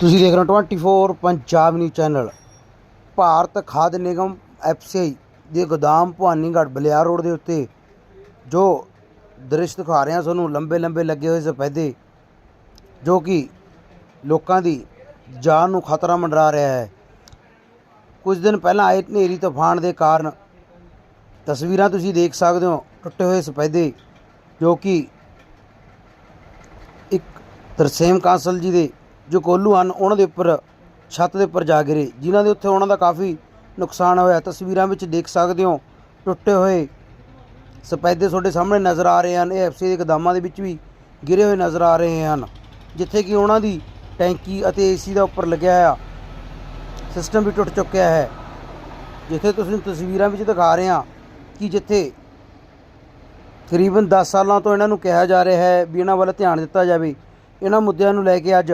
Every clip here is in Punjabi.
ਤੁਸੀਂ ਦੇਖ ਰਹੇ ਹੋ 24 ਪੰਜਾਬ ਨਿਊਜ਼ ਚੈਨਲ ਭਾਰਤ ਖਾਦ ਨਿਗਮ ਐਫਸੀਆਈ ਦੇ ਗੋਦਾਮ ਭਵਾਨੀਗੜ੍ਹ ਬਲਿਆਰ ਰੋਡ ਦੇ ਉੱਤੇ, ਜੋ ਦ੍ਰਿਸ਼ ਦਿਖਾ ਰਹੇ ਹਾਂ ਤੁਹਾਨੂੰ ਲੰਬੇ ਲੰਬੇ ਲੱਗੇ ਹੋਏ ਸਫੈਦੇ, ਜੋ ਕਿ ਲੋਕਾਂ ਦੀ ਜਾਨ ਨੂੰ ਖਤਰਾ ਮੰਡਰਾ ਰਿਹਾ ਹੈ। ਕੁਝ ਦਿਨ ਪਹਿਲਾਂ ਆਏ ਹਨੇਰੀ ਤੂਫਾਨ ਦੇ ਕਾਰਨ ਤਸਵੀਰਾਂ ਤੁਸੀਂ ਦੇਖ ਸਕਦੇ ਹੋ, ਟੁੱਟੇ ਹੋਏ ਸਫੈਦੇ, ਜੋ ਕਿ ਇੱਕ ਤਰਸੇਮ ਕਾਂਸਲ ਜੀ ਦੇ ਜੋ ਕੋਲੂ ਹਨ, ਉਹਨਾਂ ਦੇ ਉੱਪਰ ਛੱਤ ਦੇ ਉੱਪਰ ਜਾ ਗਿਰੇ, ਜਿਨ੍ਹਾਂ ਦੇ ਉੱਤੇ ਉਹਨਾਂ ਦਾ ਕਾਫੀ ਨੁਕਸਾਨ ਹੋਇਆ। ਤਸਵੀਰਾਂ ਵਿੱਚ ਦੇਖ ਸਕਦੇ ਹੋ, ਟੁੱਟੇ ਹੋਏ ਸਪੈਦੇ ਤੁਹਾਡੇ ਸਾਹਮਣੇ ਨਜ਼ਰ ਆ ਰਹੇ ਹਨ। ਇਹ ਐਫਸੀ ਦੇ ਗਦਾਮਾਂ ਦੇ ਵਿੱਚ ਵੀ ਗਿਰੇ ਹੋਏ ਨਜ਼ਰ ਆ ਰਹੇ ਹਨ, ਜਿੱਥੇ ਕਿ ਉਹਨਾਂ ਦੀ ਟੈਂਕੀ ਅਤੇ ਏਸੀ ਦਾ ਉੱਪਰ ਲੱਗਿਆ ਹੋਇਆ ਸਿਸਟਮ ਵੀ ਟੁੱਟ ਚੁੱਕਿਆ ਹੈ। ਜਿੱਥੇ ਤੁਸੀਂ ਤਸਵੀਰਾਂ ਵਿੱਚ ਦਿਖਾ ਰਹੇ ਹਾਂ ਕਿ ਜਿੱਥੇ ਤਕਰੀਬਨ 10 ਸਾਲਾਂ ਤੋਂ ਇਹਨਾਂ ਨੂੰ ਕਿਹਾ ਜਾ ਰਿਹਾ ਹੈ ਵੀ ਇਹਨਾਂ ਵੱਲ ਧਿਆਨ ਦਿੱਤਾ ਜਾਵੇ, ਇਹਨਾਂ ਮੁੱਦਿਆਂ ਨੂੰ ਲੈ ਕੇ ਅੱਜ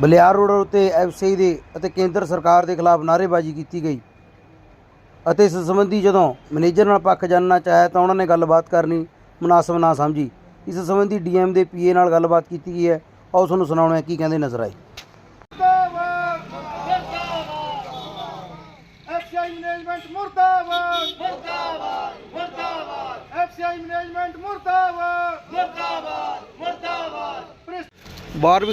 ਬਲਿਆਰ ਰੋਡ ਉੱਤੇ ਐਫਸੀਆਈ ਦੇ ਅਤੇ ਕੇਂਦਰ ਸਰਕਾਰ ਦੇ ਖਿਲਾਫ ਨਾਅਰੇਬਾਜ਼ੀ ਕੀਤੀ ਗਈ ਅਤੇ ਇਸ ਸੰਬੰਧੀ ਜਦੋਂ ਮੈਨੇਜਰ ਨਾਲ ਪੱਖ ਜਾਣਨਾ ਚਾਹਿਆ ਤਾਂ ਉਹਨਾਂ ਨੇ ਗੱਲਬਾਤ ਕਰਨੀ ਮੁਨਾਸਬ ਨਾ ਸਮਝੀ। ਇਸ ਸੰਬੰਧੀ ਡੀਐਮ ਦੇ ਪੀਏ ਨਾਲ ਗੱਲਬਾਤ ਕੀਤੀ ਗਈ ਹੈ। ਆਓ ਤੁਹਾਨੂੰ ਸੁਣਾਉਣਾ ਕੀ ਕਹਿੰਦੇ ਨਜ਼ਰ ਆਏ। ਐਫਸੀਆਈ ਮੈਨੇਜਮੈਂਟ ਮੁਰਦਾਬਾਦ ਮੁਰਦਾਬਾਦ ਮੁਰਦਾਬਾਦ। ਐਫਸੀਆਈ ਮੈਨੇਜਮੈਂਟ ਮੁਰਦਾਬਾਦ। ਮੁਰਦਾਬਾਦ ਮੁਰਦਾਬਾਦ ਬਾਹਰ ਵੀ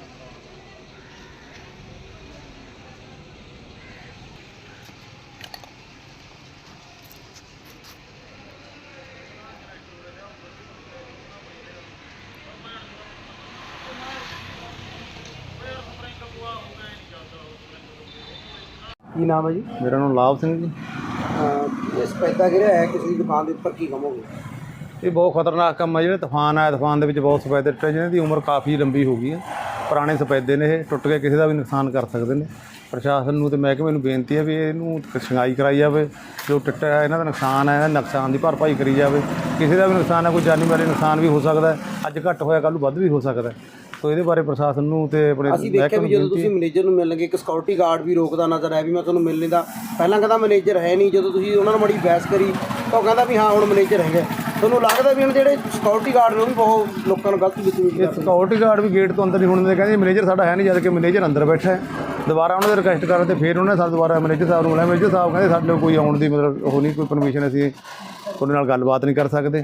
ਕੀ ਨਾਮ ਹੈ ਜੀ? ਮੇਰਾ ਨਾਮ ਲਾਭ ਸਿੰਘ ਜੀ। ਇਸ ਪੈਦਾ ਗਿਰਿਆ ਹੈ ਕਿਸੇ ਦੀ ਦੁਕਾਨ ਦੇ ਉੱਪਰ ਕੀ ਕਮੋਗੇ ਇਹ ਬਹੁਤ ਖਤਰਨਾਕ ਕੰਮ ਹੈ ਜਿਹੜੇ ਤੂਫਾਨ ਆਇਆ ਤੂਫਾਨ ਦੇ ਵਿੱਚ ਬਹੁਤ ਸਫੈਦੇ ਟੁੱਟੇ ਜਿਹਨਾਂ ਦੀ ਉਮਰ ਕਾਫੀ ਲੰਬੀ ਹੋ ਗਈ ਹੈ। ਪੁਰਾਣੇ ਸਫੈਦੇ ਨੇ ਇਹ ਟੁੱਟ ਕੇ ਕਿਸੇ ਦਾ ਵੀ ਨੁਕਸਾਨ ਕਰ ਸਕਦੇ ਨੇ। ਪ੍ਰਸ਼ਾਸਨ ਨੂੰ ਤੇ ਮਹਿਕਮੇ ਨੂੰ ਬੇਨਤੀ ਹੈ ਵੀ ਇਹਨੂੰ ਛੰਗਾਈ ਕਰਾਈ ਜਾਵੇ। ਜੋ ਟੁੱਟਿਆ ਹੈ, ਇਹਨਾਂ ਦਾ ਨੁਕਸਾਨ ਹੈ ਇਹਨਾਂ ਨੁਕਸਾਨ ਦੀ ਭਰਪਾਈ ਕਰੀ ਜਾਵੇ। ਕਿਸੇ ਦਾ ਵੀ ਨੁਕਸਾਨ ਹੈ ਕੋਈ ਜਾਨੀ ਮਾਲੀ ਨੁਕਸਾਨ ਵੀ ਹੋ ਸਕਦਾ ਹੈ। ਅੱਜ ਘੱਟ ਹੋਇਆ ਕੱਲ੍ਹ ਨੂੰ ਵੱਧ ਵੀ ਹੋ ਸਕਦਾ ਹੈ। ਸੋ ਇਹਦੇ ਬਾਰੇ ਪ੍ਰਸ਼ਾਸਨ ਨੂੰ ਤੇ ਆਪਣੇ ਅਸੀਂ ਦੇਖਿਆ ਵੀ ਨੂੰ ਜਦੋਂ ਤੁਸੀਂ ਮੈਨੇਜਰ ਨੂੰ ਮਿਲਣਗੇ ਇੱਕ ਸਿਕਿਉਰਿਟੀ ਗਾਰਡ ਵੀ ਰੋਕਦਾ ਨਜ਼ਰ ਆਇਆ ਵੀ ਮੈਂ ਤੁਹਾਨੂੰ ਮਿਲਣੇ ਦਾ ਪਹਿਲਾਂ ਕਹਿੰਦਾ ਮੈਨੇਜਰ ਹੈ ਨਹੀਂ ਜਦੋਂ ਤੁਸੀਂ ਉਹਨਾਂ ਨਾਲ ਮੜੀ ਬਹਿਸ ਕਰੀ ਤਾਂ ਉਹ ਕਹਿੰਦਾ ਵੀ ਹਾਂ ਹੁਣ ਮੈਨੇਜਰ ਹੈਗਾ। ਤੁਹਾਨੂੰ ਲੱਗਦਾ ਵੀ ਹੁਣ ਜਿਹੜੇ ਸਿਕਿਉਰਿਟੀ ਗਾਰਡ ਨੇ ਉਹ ਵੀ ਬਹੁਤ ਲੋਕਾਂ ਨੂੰ ਗਲਤ ਬਤਮੀਜ਼ੀ ਕਰਦੇ ਸਿਕਿਉਰਿਟੀ ਗਾਰਡ ਵੀ ਗੇਟ ਤੋਂ ਅੰਦਰ ਨਹੀਂ ਹੋਣ ਦਿੰਦੇ ਕਹਿੰਦੇ ਮੈਨੇਜਰ ਸਾਡਾ ਹੈ ਨਹੀਂ ਜਦ ਕਿ ਮੈਨੇਜਰ ਅੰਦਰ ਬੈਠਾ ਹੈ। ਦੁਬਾਰਾ ਉਹਨਾਂ ਦੇ ਰਿਕਵੈਸਟ ਕਰਨ ਤੇ ਫਿਰ ਉਹਨੇ ਸਾਨੂੰ ਦੁਬਾਰਾ ਮੈਨੇਜਰ ਸਾਹਿਬ ਨੂੰ ਬੁਲਾਇਆ ਮੈਨੇਜਰ ਸਾਹਿਬ ਕਹਿੰਦੇ ਸਾਡੇ ਕੋਈ ਆਉਣ ਦੀ ਮਤਲਬ ਉਹ ਨਹੀਂ ਕੋਈ ਪਰਮਿਸ਼ਨ ਅਸੀਂ ਉਹਦੇ ਨਾਲ ਗੱਲਬਾਤ ਨਹੀਂ ਕਰ ਸਕਦੇ।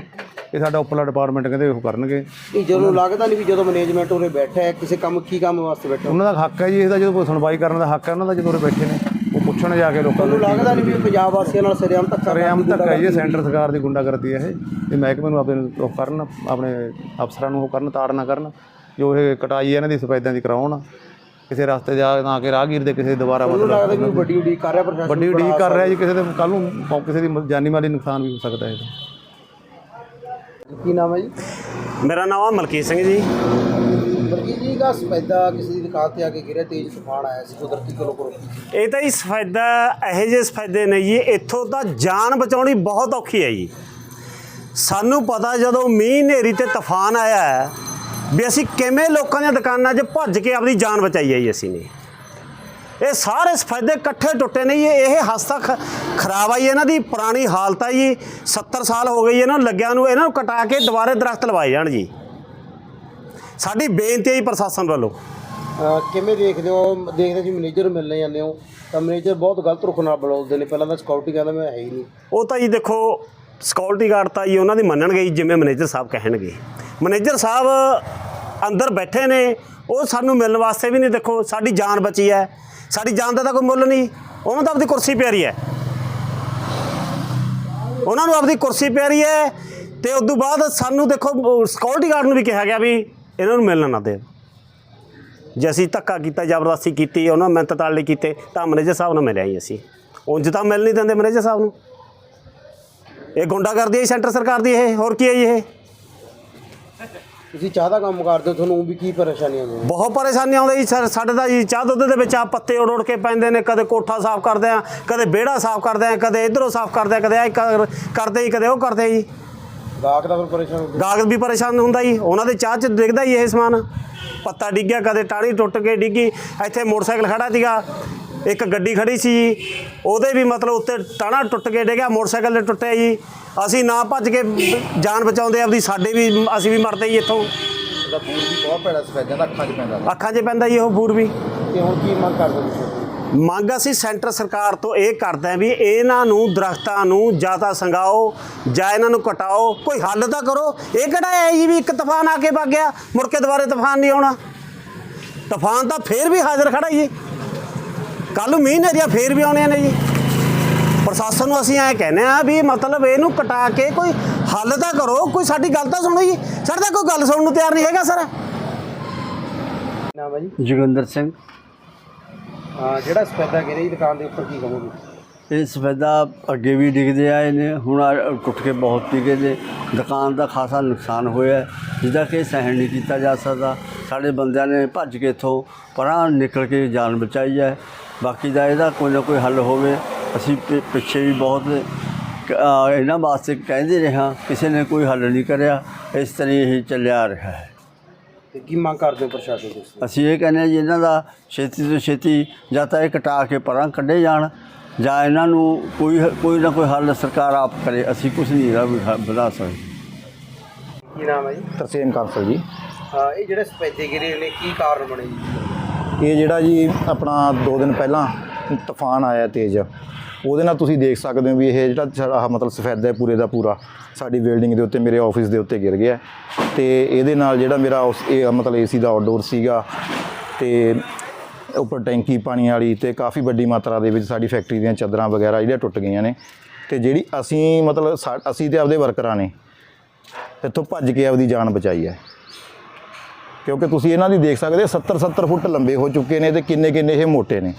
ਇਹ ਸਾਡਾ ਉੱਪਰਲਾ ਡਿਪਾਰਟਮੈਂਟ ਕਹਿੰਦੇ ਉਹ ਕਰਨਗੇ। ਨਹੀਂ ਜਦੋਂ ਲੱਗਦਾ ਨਹੀਂ ਵੀ ਜਦੋਂ ਮੈਨੇਜਮੈਂਟ ਉਰੇ ਬੈਠਾ ਹੈ ਕਿਸੇ ਕੰਮ ਕੀ ਕੰਮ ਵਾਸਤੇ ਬੈਠਾ ਉਹਨਾਂ ਦਾ ਹੱਕ ਹੈ ਜੀ ਇਹਦਾ ਜਦੋਂ ਕੋਈ ਸੁਣਵਾਈ ਕਰਨ ਦਾ ਹੱਕ ਹੈ ਉਹਨਾਂ ਦਾ ਜਦੋਂ ਉਰੇ ਬੈਠੇ ਨੇ ਉਹ ਪੁੱਛਣ ਜਾ ਕੇ ਲੋਕਾਂ ਨੂੰ ਲੱਗਦਾ ਨਹੀਂ ਵੀ ਇਹ ਪੰਜਾਬ ਵਾਸੀਆਂ ਨਾਲ ਸਰਿਆਮ ਧੱਕਾ ਰਿਆਮ ਧੱਕਾ ਹੈ ਜੀ ਇਹ ਸੈਂਟਰ ਸਰਕਾਰ ਦੀ ਗੁੰਡਾਗਰਦੀ ਹੈ ਇਹ। ਇਹ ਮਹਿਕਮੇ ਨੂੰ ਆਪਣੇ ਉਹ ਕਰਨ ਆਪਣੇ ਅਫਸਰਾਂ ਨੂੰ ਉਹ ਕਰਨ ਤਾੜ ਨਾ ਕਰਨ ਜੋ ਇਹ ਕਟਾਈ ਇਹਨਾਂ ਦੀ ਸਫੈਦਾਂ ਦੀ ਕਰਾਉਣ ਕਿਸੇ ਰਸਤੇ ਜਾ ਨਾ ਕਿ ਰਾਹਗੀਰ ਦੇ ਕਿਸੇ ਦੁਬਾਰਾ ਮਤਲਬ ਲੱਗਦਾ ਉਹ ਵੱਡੀ ਉਡੀਕ ਕਰ ਰਿਹਾ ਪ੍ਰਸ਼ਾਸਨ ਵੱਡੀ ਉਡੀਕ ਕਰ ਰਿਹਾ ਜੀ ਕਿਸੇ ਦੇ ਕੱਲ ਨੂੰ ਕਿਸੇ ਦੀ ਜਾਨੀ ਮਾਲੀ ਨੁਕਸਾਨ ਵੀ ਹੋ ਸਕਦਾ ਹੈ ਕੀ ਨਾਮ ਹੈ ਜੀ? ਮੇਰਾ ਨਾਮ ਆ ਮਲਕੀਤ ਸਿੰਘ ਜੀ। ਵਰਗੀ ਜੀ ਦਾ ਸਪੈਦਾ ਕਿਸੇ ਦੀ ਦੁਕਾਨ ਤੇ ਆ ਕੇ ਗਿਰਿਆ ਤੇਜ਼ ਤੂਫਾਨ ਆਇਆ ਸੀ ਕੁਦਰਤੀ ਕੋਲੋਂ ਕੋਲ ਇਹ ਤਾਂ ਜੀ ਸਫੈਦਾ ਇਹੋ ਜਿਹੇ ਸਫੈਦੇ ਨੇ ਜੀ ਇੱਥੋਂ ਤਾਂ ਜਾਨ ਬਚਾਉਣੀ ਬਹੁਤ ਔਖੀ ਹੈ ਜੀ। ਸਾਨੂੰ ਪਤਾ ਜਦੋਂ ਮੀਂਹ ਹਨੇਰੀ ਤੇ ਤੂਫਾਨ ਆਇਆ ਹੈ, ਵੀ ਅਸੀਂ ਕਿਵੇਂ ਲੋਕਾਂ ਦੀਆਂ ਦੁਕਾਨਾਂ 'ਚ ਭੱਜ ਕੇ ਆਪਣੀ ਜਾਨ ਬਚਾਈ ਹੈ ਜੀ ਅਸੀਂ ਨੇ। ਇਹ ਸਾਰੇ ਸਫੈਦੇ ਇਕੱਠੇ ਟੁੱਟੇ ਨੇ ਜੀ। ਇਹ ਹਸਤਾ ਖਰਾਬ ਆਈ ਇਹਨਾਂ ਦੀ ਪੁਰਾਣੀ ਹਾਲਤ ਆ ਜੀ। 70 ਸਾਲ ਹੋ ਗਈ ਇਹਨਾਂ ਨੂੰ ਲੱਗਿਆ ਨੂੰ ਇਹਨਾਂ ਨੂੰ ਕਟਾ ਕੇ ਦੁਬਾਰੇ ਦਰਖਤ ਲਵਾਏ ਜਾਣ ਜੀ। ਸਾਡੀ ਬੇਨਤੀ ਹੈ ਜੀ ਪ੍ਰਸ਼ਾਸਨ ਵੱਲੋਂ। ਕਿਵੇਂ ਦੇਖਦੇ ਹੋ? ਦੇਖਦੇ ਸੀ ਮੈਨੇਜਰ ਮਿਲਣੇ ਜਾਂਦੇ ਹੋ। ਤਾਂ ਮੈਨੇਜਰ ਬਹੁਤ ਗਲਤ ਰੁਖ ਨਾਲ ਬੁਲਾਉਂਦੇ ਨੇ। ਪਹਿਲਾਂ ਤਾਂ ਸਿਕਿਉਰਿਟੀ ਕਹਿੰਦਾ ਮੈਂ ਹੈ ਹੀ ਨਹੀਂ। ਉਹ ਤਾਂ ਜੀ ਦੇਖੋ ਸਿਕਿਉਰਿਟੀ ਗਾਰਡ ਤਾਂ ਜੀ ਉਹਨਾਂ ਦੀ ਮੰਨਣਗੇ ਜੀ ਜਿਵੇਂ ਮੈਨੇਜਰ ਸਾਹਿਬ ਕਹਿਣਗੇ। ਮੈਨੇਜਰ ਸਾਹਿਬ ਅੰਦਰ ਬੈਠੇ ਨੇ। ਉਹ ਸਾਨੂੰ ਮਿਲਣ ਵਾਸਤੇ ਵੀ ਨਹੀਂ ਦੇਖੋ। ਸਾਡੀ ਜਾਨ ਬਚੀ ਹੈ। ਸਾਡੀ ਜਾਨ ਦਾ ਤਾਂ ਕੋਈ ਮੁੱਲ ਨਹੀਂ। ਉਹਨਾਂ ਦਾ ਆਪਣੀ ਕੁਰਸੀ ਪਿਆਰੀ ਹੈ। ਉਹਨਾਂ ਨੂੰ ਆਪਣੀ ਕੁਰਸੀ ਪਿਆਰੀ ਹੈ ਤੇ ਉਸ ਤੋਂ ਬਾਅਦ ਸਾਨੂੰ ਦੇਖੋ ਸਿਕਿਉਰਿਟੀ ਗਾਰਡ ਨੂੰ ਵੀ ਕਿਹਾ ਗਿਆ ਵੀ ਇਹਨਾਂ ਨੂੰ ਮਿਲਣ ਨਾ ਦੇ ਜੇ ਅਸੀਂ ਧੱਕਾ ਕੀਤਾ, ਜ਼ਬਰਦਸਤੀ ਕੀਤੀ, ਉਹਨਾਂ ਮਿਹਨਤ ਤਾਲੇ ਕੀਤੇ, ਤਾਂ ਮੈਨੇਜਰ ਸਾਹਿਬ ਨੂੰ ਮਿਲਿਆ ਹੀ ਅਸੀਂ। ਉਂਝ ਤਾਂ ਮਿਲ ਨਹੀਂ ਦਿੰਦੇ ਮੈਨੇਜਰ ਸਾਹਿਬ ਨੂੰ। ਇਹ ਗੁੰਡਾਗਰਦੀ ਹੈ ਜੀ ਸੈਂਟਰ ਸਰਕਾਰ ਦੀ ਇਹ, ਹੋਰ ਕੀ ਹੈ ਜੀ ਇਹ? ਤੁਸੀਂ ਚਾਹ ਦਾ ਕੰਮ ਕਰਦੇ ਹੋ ਤੁਹਾਨੂੰ ਵੀ ਕੀ ਪਰੇਸ਼ਾਨੀ ਆਉਂਦੀ ਹੈ ਬਹੁਤ ਪਰੇਸ਼ਾਨੀ ਆਉਂਦੀ ਜੀ ਸਰ ਸਾਡੇ ਤਾਂ ਜੀ ਚਾਹ ਦੁੱਧ ਦੇ ਵਿੱਚ ਆ ਪੱਤੇ ਉੜ ਉੜ ਕੇ ਪੈਂਦੇ ਨੇ ਕਦੇ ਕੋਠਾ ਸਾਫ਼ ਕਰਦੇ ਆ ਕਦੇ ਵਿਹੜਾ ਸਾਫ਼ ਕਰਦੇ ਆ ਕਦੇ ਇਧਰੋਂ ਸਾਫ਼ ਕਰਦੇ ਆ ਕਦੇ ਆ ਕਰਦੇ ਜੀ ਕਦੇ ਉਹ ਕਰਦੇ ਜੀ। ਗਾਹਕ ਦਾ ਫਿਰ ਪਰੇਸ਼ਾਨ ਹੋ ਗਾਹਕ ਵੀ ਪਰੇਸ਼ਾਨ ਹੁੰਦਾ ਜੀ ਉਹਨਾਂ ਦੇ ਚਾਹ 'ਚ ਦਿਖਦਾ ਹੀ ਇਹ ਸਮਾਨ। ਪੱਤਾ ਡਿੱਗਿਆ ਕਦੇ ਟਾਹਣੀ ਟੁੱਟ ਕੇ ਡਿੱਗੀ ਇੱਥੇ ਮੋਟਰਸਾਈਕਲ ਖੜਾ ਸੀਗਾ ਇੱਕ ਗੱਡੀ ਖੜੀ ਸੀ ਜੀ ਉਹਦੇ ਵੀ ਮਤਲਬ ਉੱਤੇ ਟਾਣਾ ਟੁੱਟ ਕੇ ਡਿੱਗਿਆ ਮੋਟਰਸਾਈਕਲ ਤੇ ਟੁੱਟਿਆ ਜੀ। ਅਸੀਂ ਨਾ ਭੱਜ ਕੇ ਜਾਨ ਬਚਾਉਂਦੇ ਆਪਦੀ ਸਾਡੇ ਵੀ ਅਸੀਂ ਵੀ ਮਰਦੇ ਜੀ ਇੱਥੋਂ। ਦਾ ਬੂਰ ਵੀ ਬਹੁਤ ਪੈਣਾ ਸਫੈਦਿਆਂ ਦਾ ਅੱਖਾਂ 'ਚ ਪੈਂਦਾ ਅੱਖਾਂ 'ਚ ਪੈਂਦਾ ਜੀ ਉਹ ਬੂਰ ਵੀ। ਤੇ ਹੁਣ ਕੀ ਮੰਗ ਕਰਦੇ ਤੁਸੀਂ? ਮੰਗ ਅਸੀਂ ਸੈਂਟਰ ਸਰਕਾਰ ਤੋਂ ਇਹ ਕਰਦੇ ਹਾਂ ਵੀ ਇਹਨਾਂ ਨੂੰ ਦਰਖਤਾਂ ਨੂੰ ਜਾਂ ਤਾਂ ਸੰਗਾਓ ਜਾਂ ਇਹਨਾਂ ਨੂੰ ਕਟਾਓ। ਕੋਈ ਹੱਲ ਤਾਂ ਕਰੋ। ਇਹ ਕਿਹੜਾ ਹੈ ਜੀ ਵੀ ਇੱਕ ਤੂਫਾਨ ਆ ਕੇ ਵਗ ਗਿਆ ਮੁੜ ਕੇ ਦੁਬਾਰੇ ਤੂਫਾਨ ਨਹੀਂ ਆਉਣਾ। ਤੂਫਾਨ ਤਾਂ ਫੇਰ ਵੀ ਹਾਜ਼ਰ ਖੜਾ ਜੀ। ਕੱਲ ਨੂੰ ਮੀਂਹ ਨੇਰੀਆਂ ਫੇਰ ਵੀ ਆਉਣੀਆਂ ਨੇ ਜੀ। ਪ੍ਰਸ਼ਾਸਨ ਨੂੰ ਅਸੀਂ ਐਂ ਕਹਿੰਦੇ ਆ ਵੀ ਮਤਲਬ ਇਹਨੂੰ ਕਟਾ ਕੇ ਕੋਈ ਹੱਲ ਤਾਂ ਕਰੋ ਕੋਈ ਸਾਡੀ ਗੱਲ ਤਾਂ ਸੁਣੋ ਜੀ। ਸਾਡੇ ਤਾਂ ਕੋਈ ਗੱਲ ਸੁਣਨ ਨੂੰ ਤਿਆਰ ਨਹੀਂ ਹੈਗਾ ਸਰ। ਨਾਮ ਹੈ ਜੀ? ਜੋਗਿੰਦਰ ਸਿੰਘ। ਹਾਂ ਜਿਹੜਾ ਸਫੈਦਾ ਗਿਰੇ ਦੁਕਾਨ ਦੇ ਉੱਪਰ ਕੀ ਕਹੋਗੇ? ਇਹ ਸਫੈਦਾ ਅੱਗੇ ਵੀ ਡਿੱਗਦੇ ਆਏ ਨੇ ਹੁਣ ਟੁੱਟ ਕੇ ਬਹੁਤ ਡਿੱਗੇ ਨੇ। ਦੁਕਾਨ ਦਾ ਖਾਸਾ ਨੁਕਸਾਨ ਹੋਇਆ ਜਿਹਦਾ ਕਿ ਸਹਿਣ ਨਹੀਂ ਕੀਤਾ ਜਾ ਸਕਦਾ। ਸਾਡੇ ਬੰਦਿਆਂ ਨੇ ਭੱਜ ਕੇ ਇੱਥੋਂ ਪਰਾਂ ਨਿਕਲ ਕੇ ਜਾਨ ਬਚਾਈ ਹੈ। ਬਾਕੀ ਦਾ ਇਹਦਾ ਕੋਈ ਨਾ ਕੋਈ ਹੱਲ ਹੋਵੇ। ਅਸੀਂ ਪਿੱਛੇ ਵੀ ਬਹੁਤ ਇਹਨਾਂ ਵਾਸਤੇ ਕਹਿੰਦੇ ਰਹੇ ਕਿਸੇ ਨੇ ਕੋਈ ਹੱਲ ਨਹੀਂ ਕਰਿਆ। ਇਸ ਤਰ੍ਹਾਂ ਹੀ ਚੱਲਿਆ ਰਿਹਾ ਹੈ। ਤੇ ਕੀ ਮੰਗ ਕਰਦੇ ਹੋ ਪ੍ਰਸ਼ਾਸਨ ਤੋਂ? ਅਸੀਂ ਇਹ ਕਹਿੰਦੇ ਜੀ ਇਹਨਾਂ ਦਾ ਛੇਤੀ ਤੋਂ ਛੇਤੀ ਜਾਂ ਤਾਂ ਇਹ ਕਟਾ ਕੇ ਪਰਾਂ ਕੱਢੇ ਜਾਣ। ਜਾਂ ਇਹਨਾਂ ਨੂੰ ਕੋਈ ਕੋਈ ਨਾ ਕੋਈ ਹੱਲ ਸਰਕਾਰ ਆਪ ਕਰੇ ਅਸੀਂ ਕੁਝ ਨਹੀਂ ਇਹਦਾ ਵੀ ਹ- ਬਣਾ ਸਕਦੇ। ਕੀ ਨਾਮ ਹੈ ਜੀ? ਤਰਸੇਮ ਕਾਂਸਲ ਜੀ। ਇਹ ਜਿਹੜੇ ਸਫੈਦੇ ਗਿਰੇ ਨੇ ਕੀ ਕਾਰਨ ਬਣੇ ਜੀ? ਇਹ ਜਿਹੜਾ ਜੀ ਆਪਣਾ 2 ਦਿਨ ਪਹਿਲਾਂ ਤੂਫਾਨ ਆਇਆ ਤੇਜ਼ ਉਹਦੇ ਨਾਲ ਤੁਸੀਂ ਦੇਖ ਸਕਦੇ ਹੋ ਵੀ ਇਹ ਜਿਹੜਾ ਸਾਡਾ ਆਹ ਮਤਲਬ ਸਫੈਦਾ ਹੈ ਪੂਰੇ ਦਾ ਪੂਰਾ ਸਾਡੀ ਬਿਲਡਿੰਗ ਦੇ ਉੱਤੇ ਮੇਰੇ ਆਫਿਸ ਦੇ ਉੱਤੇ ਗਿਰ ਗਿਆ। ਤੇ ਇਹਦੇ ਨਾਲ ਜਿਹੜਾ ਮੇਰਾ ਉਸ ਇਹ ਮਤਲਬ ਏਸੀ ਦਾ ਆਊਟਡੋਰ ਸੀਗਾ ਤੇ ਉੱਪਰ ਟੈਂਕੀ ਪਾਣੀ ਵਾਲੀ ਤੇ ਕਾਫੀ ਵੱਡੀ ਮਾਤਰਾ ਦੇ ਵਿੱਚ ਸਾਡੀ ਫੈਕਟਰੀ ਦੀਆਂ ਚਾਦਰਾਂ ਵਗੈਰਾ ਜਿਹੜੀਆਂ ਟੁੱਟ ਗਈਆਂ ਨੇ। ਤੇ ਜਿਹੜੀ ਅਸੀਂ ਮਤਲਬ ਸਾ- ਅਸੀਂ ਤੇ ਆਪਦੇ ਵਰਕਰਾਂ ਨੇ, ਇੱਥੋਂ ਭੱਜ ਕੇ ਆਪਦੀ ਜਾਨ ਬਚਾਈ ਹੈ। ਕਿਉਂਕਿ ਤੁਸੀਂ ਇਹਨਾਂ ਦੀ ਦੇਖ ਸਕਦੇ 70 70 ਫੁੱਟ ਲੰਬੇ ਹੋ ਚੁੱਕੇ ਨੇ ਤੇ ਕਿੰਨੇ ਕਿੰਨੇ ਇਹ ਮੋਟੇ ਨੇ।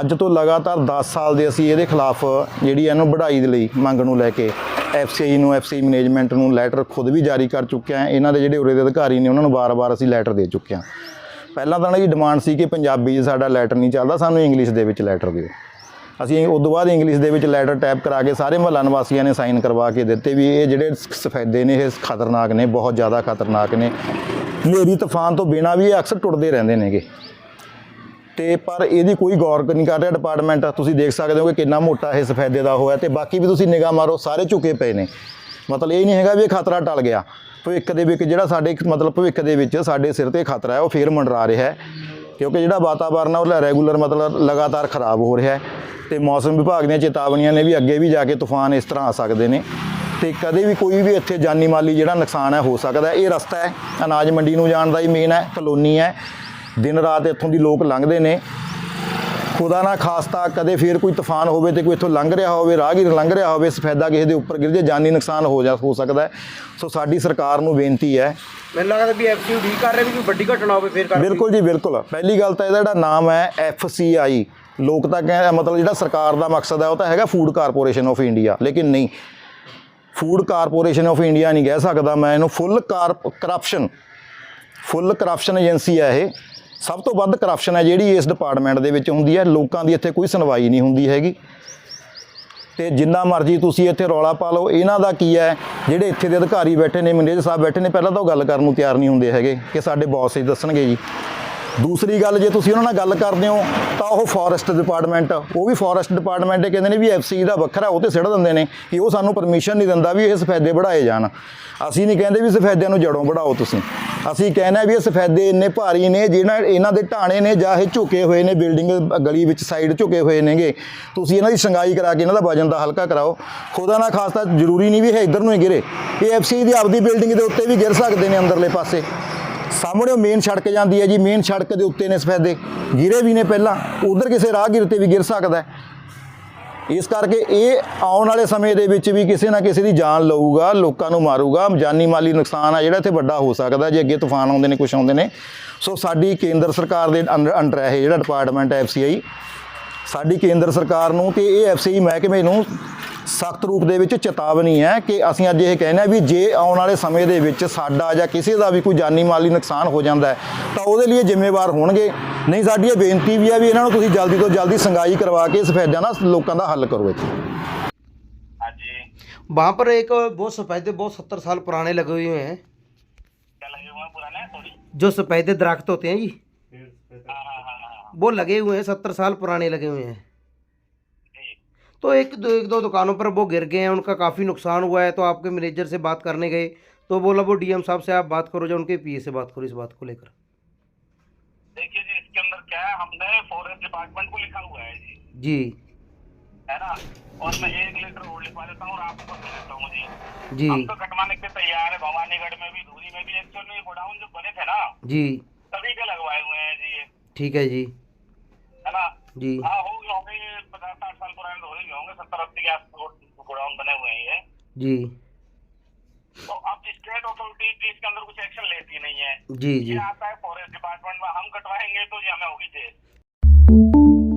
ਅੱਜ ਤੋਂ ਲਗਾਤਾਰ 10 ਸਾਲ ਦੇ ਅਸੀਂ ਇਹਦੇ ਖਿਲਾਫ ਜਿਹੜੀ ਇਹਨੂੰ ਵਢਾਈ ਦੇ ਲਈ ਮੰਗ ਨੂੰ ਲੈ ਕੇ ਐਫਸੀਆਈ ਨੂੰ, ਐਫਸੀਆਈ ਮੈਨੇਜਮੈਂਟ ਨੂੰ ਲੈਟਰ ਖੁਦ ਵੀ ਜਾਰੀ ਕਰ ਚੁੱਕੇ ਹਾਂ। ਇਹਨਾਂ ਦੇ ਜਿਹੜੇ ਉਰੇ ਦੇ ਅਧਿਕਾਰੀ ਨੇ, ਉਹਨਾਂ ਨੂੰ ਵਾਰ-ਵਾਰ ਅਸੀਂ ਲੈਟਰ ਦੇ ਚੁੱਕੇ ਹਾਂ। ਪਹਿਲਾਂ ਤਾਂ ਇਹਨਾਂ ਦੀ ਡਿਮਾਂਡ ਸੀ ਕਿ ਪੰਜਾਬੀ 'ਚ ਸਾਡਾ ਲੈਟਰ ਨਹੀਂ ਚੱਲਦਾ, ਸਾਨੂੰ ਇੰਗਲਿਸ਼ ਦੇ ਵਿੱਚ ਲੈਟਰ ਦਿਓ। ਅਸੀਂ ਉਸ ਤੋਂ ਬਾਅਦ ਇੰਗਲਿਸ਼ ਦੇ ਵਿੱਚ ਲੈਟਰ ਟਾਈਪ ਕਰਾ ਕੇ ਸਾਰੇ ਮਹੱਲਾ ਨਿਵਾਸੀਆਂ ਨੇ ਸਾਈਨ ਕਰਵਾ ਕੇ ਦਿੱਤੇ ਵੀ ਇਹ ਜਿਹੜੇ ਸਫੈਦੇ ਨੇ, ਇਹ ਖਤਰਨਾਕ ਨੇ, ਬਹੁਤ ਜ਼ਿਆਦਾ ਖਤਰਨਾਕ ਨੇ। ਹਨੇਰੀ ਤੂਫਾਨ ਤੋਂ ਬਿਨਾਂ ਵੀ ਇਹ ਅਕਸਰ ਟੁੱਟਦੇ ਰਹਿੰਦੇ ਨੇਗੇ। ਤੇ ਪਰ ਇਹਦੀ ਕੋਈ ਗੌਰ ਨਹੀਂ ਕਰ ਰਿਹਾ ਡਿਪਾਰਟਮੈਂਟ ਤੁਸੀਂ ਦੇਖ ਸਕਦੇ ਹੋ ਕਿ ਕਿੰਨਾ ਮੋਟਾ ਇਹ ਸਫੈਦੇ ਦਾ ਹੋਇਆ ਤੇ ਬਾਕੀ ਵੀ ਤੁਸੀਂ ਨਿਗਾਹ ਮਾਰੋ, ਸਾਰੇ ਝੁਕੇ ਪਏ ਨੇ। ਮਤਲਬ ਇਹ ਨਹੀਂ ਹੈਗਾ ਵੀ ਇਹ ਖਤਰਾ ਟਲ ਗਿਆ। ਭਵਿੱਖ ਦੇ ਵਿੱਚ ਜਿਹੜਾ ਸਾਡੇ ਮਤਲਬ ਭਵਿੱਖ ਦੇ ਵਿੱਚ ਸਾਡੇ ਸਿਰ ਤੇ ਖਤਰਾ ਹੈ, ਉਹ ਫੇਰ ਮੰਡਰਾ ਰਿਹਾ ਹੈ। ਕਿਉਂਕਿ ਜਿਹੜਾ ਵਾਤਾਵਰਨ ਹੈ ਉਹ ਰੈਗੂਲਰ ਮਤਲਬ ਲਗਾਤਾਰ ਖਰਾਬ ਹੋ ਰਿਹਾ ਹੈ ਤੇ ਮੌਸਮ ਵਿਭਾਗ ਦੀਆਂ ਚੇਤਾਵਨੀਆਂ ਨੇ ਵੀ ਅੱਗੇ ਵੀ ਜਾ ਕੇ ਤੂਫਾਨ ਇਸ ਤਰ੍ਹਾਂ ਆ ਸਕਦੇ ਨੇ। ਤੇ ਕਦੇ ਵੀ ਕੋਈ ਵੀ ਇੱਥੇ ਜਾਨੀ ਮਾਲੀ ਜਿਹੜਾ ਨੁਕਸਾਨ ਹੈ, ਹੋ ਸਕਦਾ ਇਹ ਰਸਤਾ ਹੈ, ਅਨਾਜ ਮੰਡੀ ਨੂੰ ਜਾਣ ਦਾ ਹੀ ਮੇਨ ਹੈ, ਕਲੋਨੀ ਹੈ। ਦਿਨ ਰਾਤ ਇੱਥੋਂ ਦੀ ਲੋਕ ਲੰਘਦੇ ਨੇ। ਖੁਦਾ ਨਾ ਖਾਸਤਾ ਕਦੇ ਫੇਰ ਕੋਈ ਤੂਫਾਨ ਹੋਵੇ ਤੇ ਕੋਈ ਇੱਥੋਂ ਲੰਘ ਰਿਹਾ ਹੋਵੇ ਰਾਹਗੀਰ ਲੰਘ ਰਿਹਾ ਹੋਵੇ ਸਫੈਦਾ ਕਿਸੇ ਦੇ ਉੱਪਰ ਗਿਰ ਜੇ ਜਾਨੀ ਨੁਕਸਾਨ ਹੋ ਜਾ ਹੋ ਸਕਦਾ ਸੋ ਸਾਡੀ ਸਰਕਾਰ ਨੂੰ ਬੇਨਤੀ ਹੈ। ਮੈਨੂੰ ਲੱਗਦਾ ਵੀ ਐਫਸੀਯੂ ਠੀਕ ਕਰ ਰਹੇ ਵੀ ਕੋਈ ਵੱਡੀ ਘਟਨਾ ਹੋਵੇ ਫੇਰ ਕਰ ਬਿਲਕੁਲ ਜੀ ਬਿਲਕੁਲ। ਪਹਿਲੀ ਗੱਲ ਤਾਂ ਇਹਦਾ ਜਿਹੜਾ ਨਾਮ ਹੈ ਐਫਸੀਆਈ ਲੋਕ ਤਾਂ ਕਹਿੰਦੇ ਮਤਲਬ ਜਿਹੜਾ ਸਰਕਾਰ ਦਾ ਮਕਸਦ ਹੈ ਉਹ ਤਾਂ ਹੈਗਾ ਫੂਡ ਕਾਰਪੋਰੇਸ਼ਨ ਆਫ ਇੰਡੀਆ ਲੇਕਿਨ ਨਹੀਂ ਫੂਡ ਕਾਰਪੋਰੇਸ਼ਨ ਆਫ ਇੰਡੀਆ ਨਹੀਂ ਕਹਿ ਸਕਦਾ ਮੈਂ ਇਹਨੂੰ। Full corruption full corruption agency ਹੈ ਇਹ। ਸਭ ਤੋਂ ਵੱਧ ਕਰਪਸ਼ਨ ਹੈ ਜਿਹੜੀ ਇਸ ਡਿਪਾਰਟਮੈਂਟ ਦੇ ਵਿੱਚ ਹੁੰਦੀ ਹੈ। ਲੋਕਾਂ ਦੀ ਇੱਥੇ ਕੋਈ ਸੁਣਵਾਈ ਨਹੀਂ ਹੁੰਦੀ ਹੈਗੀ। ਤੇ ਜਿੰਨਾ ਮਰਜ਼ੀ ਤੁਸੀਂ ਇੱਥੇ ਰੌਲਾ ਪਾ ਲਓ, ਇਹਨਾਂ ਦਾ ਕੀ ਹੈ? ਜਿਹੜੇ ਇੱਥੇ ਦੇ ਅਧਿਕਾਰੀ ਬੈਠੇ ਨੇ, ਮੈਨੇਜਰ ਸਾਹਿਬ ਬੈਠੇ ਨੇ, ਪਹਿਲਾਂ ਤਾਂ ਉਹ ਗੱਲ ਕਰਨ ਨੂੰ ਤਿਆਰ ਨਹੀਂ ਹੁੰਦੇ ਹੈਗੇ ਕਿ ਸਾਡੇ ਬੌਸ ਹੀ ਦੱਸਣਗੇ ਜੀ। ਦੂਸਰੀ ਗੱਲ, ਜੇ ਤੁਸੀਂ ਉਹਨਾਂ ਨਾਲ ਗੱਲ ਕਰਦੇ ਹੋ, ਤਾਂ ਉਹ ਫੋਰੈਸਟ ਡਿਪਾਰਟਮੈਂਟ ਉਹ ਵੀ ਫੋਰੈਸਟ ਡਿਪਾਰਟਮੈਂਟ ਕਹਿੰਦੇ ਨੇ ਵੀ ਐਫਸੀ ਦਾ ਵੱਖਰਾ, ਉਹ ਤੇ ਸਿੱਟ ਦਿੰਦੇ ਨੇ ਕਿ ਉਹ ਸਾਨੂੰ ਪਰਮਿਸ਼ਨ ਨਹੀਂ ਦਿੰਦਾ ਵੀ ਇਹ ਸਫੈਦੇ ਵਧਾਏ ਜਾਣ। ਅਸੀਂ ਨਹੀਂ ਕਹਿੰਦੇ ਵੀ ਸਫੈਦਿਆਂ ਨੂੰ ਜੜੋਂ ਵਧਾਓ ਤੁਸੀਂ। ਅਸੀਂ ਕਹਿੰਦੇ ਵੀ ਇਹ ਸਫੈਦੇ ਇੰਨੇ ਭਾਰੀ ਨੇ, ਜਿਹਨਾਂ, ਇਹਨਾਂ ਦੇ ਢਾਣੇ ਨੇ, ਜਾਂ ਇਹ ਝੁਕੇ ਹੋਏ ਨੇ, ਬਿਲਡਿੰਗ ਗਲੀ ਵਿੱਚ ਸਾਈਡ ਝੁਕੇ ਹੋਏ ਨੇਗੇ। ਤੁਸੀਂ ਇਹਨਾਂ ਦੀ ਸੰਗਾਈ ਕਰਾ ਕੇ ਇਹਨਾਂ ਦਾ ਵਜਨ ਦਾ ਹਲਕਾ ਕਰਾਓ। ਖੁਦਾ ਨਾ ਖਾਸਤਾ ਜ਼ਰੂਰੀ ਨਹੀਂ ਵੀ ਇਹ ਇੱਧਰ ਨੂੰ ਹੀ ਗਿਰੇ। ਇਹ ਐਫਸੀ ਦੀ ਆਪਦੀ ਬਿਲਡਿੰਗ ਦੇ ਉੱਤੇ ਵੀ ਗਿਰ ਸਕਦੇ ਨੇ ਅੰਦਰਲੇ ਪਾਸੇ। ਸਾਹਮਣੇ ਉਹ ਮੇਨ ਸੜਕ ਜਾਂਦੀ ਹੈ ਜੀ ਮੇਨ ਸੜਕ ਦੇ ਉੱਤੇ ਨੇ ਸਫੈਦੇ ਗਿਰੇ ਵੀ ਨੇ ਪਹਿਲਾਂ, ਉਧਰ ਕਿਸੇ ਰਾਹਗੀਰ ਤੇ ਵੀ ਗਿਰ ਸਕਦਾ ਇਸ ਕਰਕੇ ਇਹ ਆਉਣ ਵਾਲੇ ਸਮੇਂ ਦੇ ਵਿੱਚ ਵੀ ਕਿਸੇ ਨਾ ਕਿਸੇ ਦੀ ਜਾਨ ਲਊਗਾ, ਲੋਕਾਂ ਨੂੰ ਮਾਰੂਗਾ, ਜਾਨੀ ਮਾਲੀ ਨੁਕਸਾਨ ਆ ਜਿਹੜਾ ਇੱਥੇ ਵੱਡਾ ਹੋ ਸਕਦਾ, ਜੇ ਅੱਗੇ ਤੂਫਾਨ ਆਉਂਦੇ ਨੇ ਕੁਝ ਆਉਂਦੇ ਨੇ। ਸੋ ਸਾਡੀ ਕੇਂਦਰ ਸਰਕਾਰ ਦੇ ਅੰਡਰ ਅੰਡਰ ਇਹ ਜਿਹੜਾ ਡਿਪਾਰਟਮੈਂਟ ਹੈ ਐਫਸੀਆਈ ਸਾਡੀ ਕੇਂਦਰ ਸਰਕਾਰ ਨੂੰ ਤੇ ਇਹ ਐਫਸੀਆਈ ਮਹਿਕਮੇ ਨੂੰ ਸਖਤ ਰੂਪ ਦੇ ਵਿੱਚ ਚੇਤਾਵਨੀ ਹੈ ਕਿ ਅਸੀਂ ਅੱਜ ਇਹ ਕਹਿੰਦੇ ਆ ਵੀ ਜੇ ਆਉਣ ਵਾਲੇ ਸਮੇਂ ਦੇ ਵਿੱਚ ਸਾਡਾ ਜਾਂ ਕਿਸੇ ਦਾ ਵੀ ਕੋਈ ਜਾਨੀ ਮਾਲੀ ਨੁਕਸਾਨ ਹੋ ਜਾਂਦਾ ਹੈ ਤਾਂ ਉਹਦੇ ਲਈ ਇਹ ਜ਼ਿੰਮੇਵਾਰ ਹੋਣਗੇ ਨਹੀਂ ਸਾਡੀ ਇਹ ਬੇਨਤੀ ਵੀ ਹੈ ਵੀ ਇਹਨਾਂ ਨੂੰ ਤੁਸੀਂ ਜਲਦੀ ਤੋਂ ਜਲਦੀ ਸੰਗਾਈ ਕਰਵਾ ਕੇ ਸਫੈਦਿਆਂ ਦਾ ਲੋਕਾਂ ਦਾ ਹੱਲ ਕਰੋ ਇੱਥੇ वहाँ पर एक बहुत सफ़ेदे बहुत सत्तर साल पुराने लगे हुए हैं क्या लगे हुए हैं पुराने सॉरी जो सफ़ेदे दरख्त होते हैं जी हाँ हाँ हाँ हाँ वो लगे हुए हैं सत्तर साल पुराने लगे हुए हैं। तो एक दो एक दो दुकानों पर वो गिर गए हैं उनका काफ़ी नुकसान हुआ है। तो आपके मैनेजर से बात करने गए तो बोला वो डीएम साहब से आप बात करो जो उनके पीए से बात करो इस बात को लेकर। देखिए जी इसके अंदर क्या है हमने फॉरेस्ट डिपार्टमेंट को लिखा हुआ है जी। जी। है ना? और मैं एक लीटर और लिखवा देता हूँ और आपको देता हूँ जी। जी। हम तो कटवाने के तैयार है भवानीगढ़ में भी धूरी में भी एक्चुअल में गोडाउन जो बने थे ना जी। सभी के लगवाए हुए हैं जी ठीक है जी। जी। हाँ हो गए होंगे पचास साठ साल पुराने तो हो ही गए होंगे सत्तर अस्सी के आस गोडाउन बने हुए हैं जी। तो अब स्टेट अथॉरिटी भी इसके अंदर कुछ एक्शन लेती नहीं है। जी जी। आता है फॉरेस्ट डिपार्टमेंट में हम कटवाएँगे तो ये हमें होगी जेल।